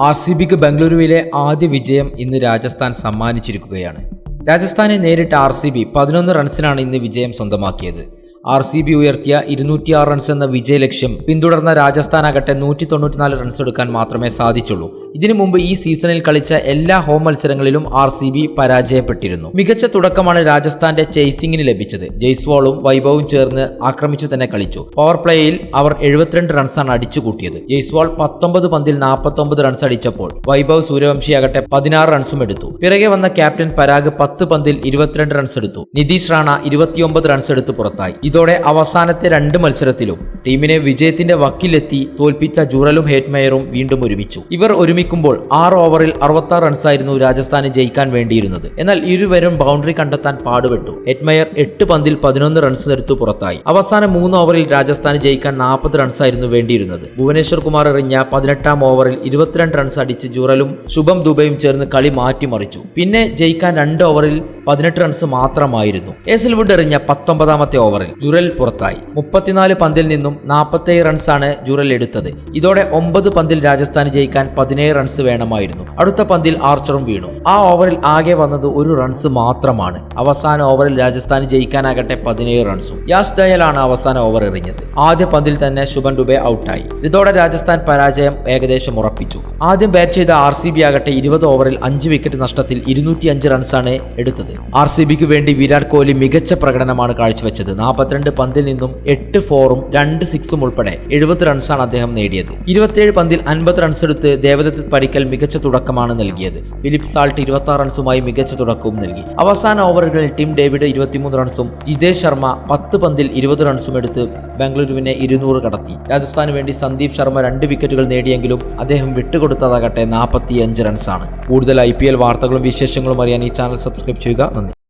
R C ബിക്ക് ബംഗളൂരുവിലെ ആദ്യ വിജയം ഇന്ന് രാജസ്ഥാൻ സമ്മാനിച്ചിരിക്കുകയാണ്. രാജസ്ഥാനെ നേരിട്ട് ആർ സി ബി പതിനൊന്ന് റൺസിനാണ് ഇന്ന് വിജയം സ്വന്തമാക്കിയത്. ആർ സി ബി ഉയർത്തിയ ഇരുന്നൂറ്റിയാറ് റൺസ് എന്ന വിജയ ലക്ഷ്യം പിന്തുടർന്ന രാജസ്ഥാനാകട്ടെ നൂറ്റി തൊണ്ണൂറ്റിനാല് റൺസ് എടുക്കാൻ മാത്രമേ സാധിച്ചുള്ളൂ. ഇതിനു മുമ്പ് ഈ സീസണിൽ കളിച്ച എല്ലാ ഹോം മത്സരങ്ങളിലും ആർ സി ബി പരാജയപ്പെട്ടിരുന്നു. മികച്ച തുടക്കമാണ് രാജസ്ഥാന്റെ ചേസിംഗിന് ലഭിച്ചത്. ജയ്സ്വാളും വൈഭവും ചേർന്ന് ആക്രമിച്ചു തന്നെ കളിച്ചു. പവർ പ്ലേയിൽ അവർ എഴുപത്തിരണ്ട് റൺസാണ് അടിച്ചുകൂട്ടിയത്. ജയ്സ്വാൾ പത്തൊമ്പത് പന്തിൽ നാൽപ്പത്തൊമ്പത് റൺസ് അടിച്ചപ്പോൾ വൈഭവ് സൂര്യവംശിയാകട്ടെ പതിനാറ് റൺസും എടുത്തു. പിറകെ വന്ന ക്യാപ്റ്റൻ പരാഗ് പത്ത് പന്തിൽ ഇരുപത്തിരണ്ട് റൺസ് എടുത്തു. നിതീഷ് റാണ ഇരുപത്തിയൊമ്പത് റൺസ് എടുത്ത് പുറത്തായി. ഇതോടെ അവസാനത്തെ രണ്ട് മത്സരത്തിലും ടീമിനെ വിജയത്തിന്റെ വക്കിലെത്തി തോൽപ്പിച്ച ജുറലും ഹേറ്റ്മയറും വീണ്ടും ഒരുമിച്ചു. ഇവർ ഒരുമിക്കുമ്പോൾ ആറ് ഓവറിൽ അറുപത്തി റൺസായിരുന്നു രാജസ്ഥാന് ജയിക്കാൻ വേണ്ടിയിരുന്നത്. എന്നാൽ ഇരുവരും ബൗണ്ടറി കണ്ടെത്താൻ പാടുപെട്ടു. ഹെറ്റ്മയർ എട്ട് പന്തിൽ പതിനൊന്ന് റൺസ് എടുത്തു പുറത്തായി. അവസാന മൂന്ന് ഓവറിൽ രാജസ്ഥാന് ജയിക്കാൻ നാൽപ്പത് റൺസായിരുന്നു വേണ്ടിയിരുന്നത്. ഭുവനേശ്വർ കുമാർ എറിഞ്ഞ പതിനെട്ടാം ഓവറിൽ ഇരുപത്തിരണ്ട് റൺസ് അടിച്ച് ജുറലും ശുഭം ദുബൈയും ചേർന്ന് കളി മാറ്റിമറിച്ചു. പിന്നെ ജയിക്കാൻ രണ്ട് ഓവറിൽ പതിനെട്ട് റൺസ് മാത്രമായിരുന്നു. എസിൽവുഡ് എറിഞ്ഞ പത്തൊമ്പതാമത്തെ ഓവറിൽ ജുറൽ പുറത്തായി. മുപ്പത്തിനാല് പന്തിൽ നിന്നും നാൽപ്പത്തേഴ് റൺസാണ് ജുറൽ എടുത്തത്. ഇതോടെ ഒമ്പത് പന്തിൽ രാജസ്ഥാന് ജയിക്കാൻ പതിനേഴ് റൺസ് വേണമായിരുന്നു. അടുത്ത പന്തിൽ ആർച്ചറും വീണു. ആ ഓവറിൽ ആകെ വന്നത് ഒരു റൺസ് മാത്രമാണ്. അവസാന ഓവറിൽ രാജസ്ഥാന് ജയിക്കാനാകട്ടെ പതിനേഴ് റൺസും. യാസ് ഡയലാണ് അവസാന ഓവർ എറിഞ്ഞത്. ആദ്യ പന്തിൽ തന്നെ ശുഭൻ ഡുബെ ഔട്ടായി. ഇതോടെ രാജസ്ഥാൻ പരാജയം ഏകദേശം ഉറപ്പിച്ചു. ആദ്യം ബാറ്റ് ചെയ്ത ആർ സി ബി ആകട്ടെ ഇരുപത് ഓവറിൽ അഞ്ച് വിക്കറ്റ് നഷ്ടത്തിൽ ഇരുന്നൂറ്റി അഞ്ച് റൺസാണ് എടുത്തത്. ആർ സി ബിക്ക് വേണ്ടി വിരാട് കോഹ്ലി മികച്ച പ്രകടനമാണ് കാഴ്ചവെച്ചത്. നാൽപ്പത്തിരണ്ട് പന്തിൽ നിന്നും എട്ട് ഫോറും രണ്ട് സിക്സും ഉൾപ്പെടെ എഴുപത് റൺസാണ് അദ്ദേഹം നേടിയത്. ഇരുപത്തിയേഴ് പന്തിൽ അൻപത് റൺസ് എടുത്ത് ദേവദത്ത് പടിക്കൽ മികച്ച തുടക്കമാണ് നൽകിയത്. ഫിലിപ്പ് സാൾട്ട് ഇരുപത്തി റൺസുമായി മികച്ച തുടക്കവും നൽകി. അവസാന ഓവറുകളിൽ ടിം ഡേവിഡ് ഇരുപത്തിമൂന്ന് റൺസും ജിതേഷ് ശർമ്മ പത്ത് പന്തിൽ ഇരുപത് റൺസും എടുത്ത് ബംഗളൂരുവിനെ ഇരുന്നൂറ് കടത്തി. രാജസ്ഥാന് വേണ്ടി സന്ദീപ് ശർമ്മ രണ്ട് വിക്കറ്റുകൾ നേടിയെങ്കിലും അദ്ദേഹം വിട്ടുകൊടുത്തതാകട്ടെ നാൽപ്പത്തിയഞ്ച് റൺസാണ് കൂടുതൽ ഐ വാർത്തകളും വിശേഷങ്ങളും അറിയാൻ ഈ ചാനൽ സബ്സ്ക്രൈബ് ചെയ്യുക. നന്ദി.